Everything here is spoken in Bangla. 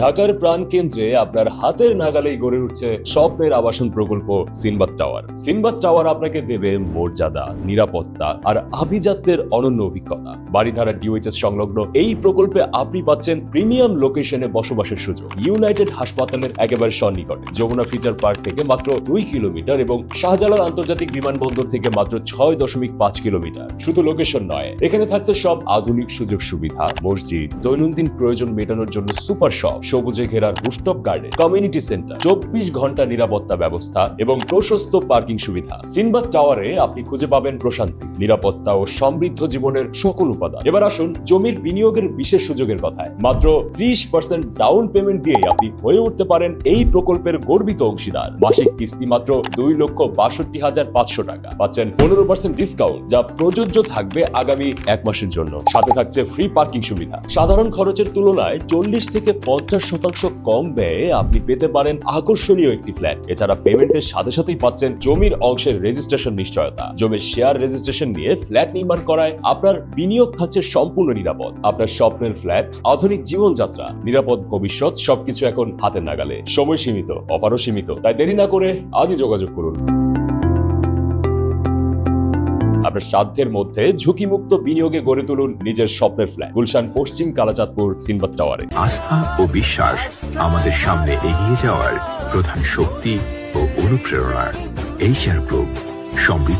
ঢাকার প্রাণ কেন্দ্রে আপনার হাতের নাগালেই গড়ে উঠছে স্বপ্নের আবাসন প্রকল্প সিনবাদ টাওয়ার। সিনবাদ টাওয়ার আপনাকে দেবে মর্যাদা, নিরাপত্তা আর আভিজাত্যের অনন্য অভিজ্ঞতা। বাড়িধারা ডিওএইচএস সংলগ্ন এই প্রকল্পে আপনি পাচ্ছেন প্রিমিয়াম লোকেশনে বসবাসের সুযোগ। ইউনাইটেড হাসপাতালের একেবারে সন্নিকটে। যমুনা ফিচার পার্ক থেকে মাত্র দুই কিলোমিটার এবং শাহজালাল আন্তর্জাতিক বিমানবন্দর থেকে মাত্র ছয় দশমিক পাঁচ কিলোমিটার। শুধু লোকেশন নয়, এখানে থাকছে সব আধুনিক সুযোগ সুবিধা, মসজিদ, দৈনন্দিন প্রয়োজন মেটানোর জন্য সুপার শপ সবুজে ঘেরা রুফটপ গার্ডেন কমিউনিটি সেন্টার চব্বিশ ঘণ্টা নিরাপত্তা ব্যবস্থা এবং প্রশস্ত পার্কিং সুবিধা। সিনবাদ টাওয়ারে আপনি খুঁজে পাবেন প্রশান্তি, নিরাপত্তা ও সমৃদ্ধ জীবনের সকল উপাদান। এবার আসুন জমির বিনিয়োগের বিশেষ সুযোগের কথায়। মাত্র ত্রিশ পার্সেন্ট ডাউন পেমেন্ট দিয়ে আপনি হয়ে উঠতে পারেন এই প্রকল্পের গর্বিত অংশীদার। মাসিক কিস্তি মাত্র দুই লক্ষ বাষট্টি হাজার পাঁচশো টাকা। পাচ্ছেন পনেরো পার্সেন্ট ডিসকাউন্ট যা প্রযোজ্য থাকবে আগামী এক মাসের জন্য। সাথে থাকছে ফ্রি পার্কিং সুবিধা। সাধারণ খরচের তুলনায় চল্লিশ থেকে পঞ্চাশ শতাংশ কম ব্যয়ে আপনি পেতে পারেন আকর্ষণীয় একটি ফ্ল্যাট। এছাড়া পেমেন্টের সাথে সাথেই পাচ্ছেন জমির অংশের রেজিস্ট্রেশন নিশ্চয়তা। জমির শেয়ার রেজিস্ট্রেশন নিয়ে ফ্ল্যাট নির্মাণ করায় আপনার বিনিয়োগ থাকছে সম্পূর্ণ নিরাপদ। আপনার স্বপ্নের ফ্ল্যাট, আধুনিক জীবনযাত্রা, নিরাপদ ভবিষ্যৎ সবকিছু এখন হাতের নাগালে। সময় সীমিত, অফারও সীমিত, তাই দেরি না করে আজই যোগাযোগ করুন। আপনার সাধ্যের মধ্যে ঝুঁকিমুক্ত বিনিয়োগে গড়ে তুলুন নিজের স্বপ্নের ফ্ল্যাট গুলশান, পশ্চিম কালাচাঁদপুর, সিনবাদ টাওয়ারে। আস্থা ও বিশ্বাস আমাদের সামনে এগিয়ে যাওয়ার প্রধান শক্তি ও অনুপ্রেরণা এইচআর গ্রুপ সমৃদ্ধ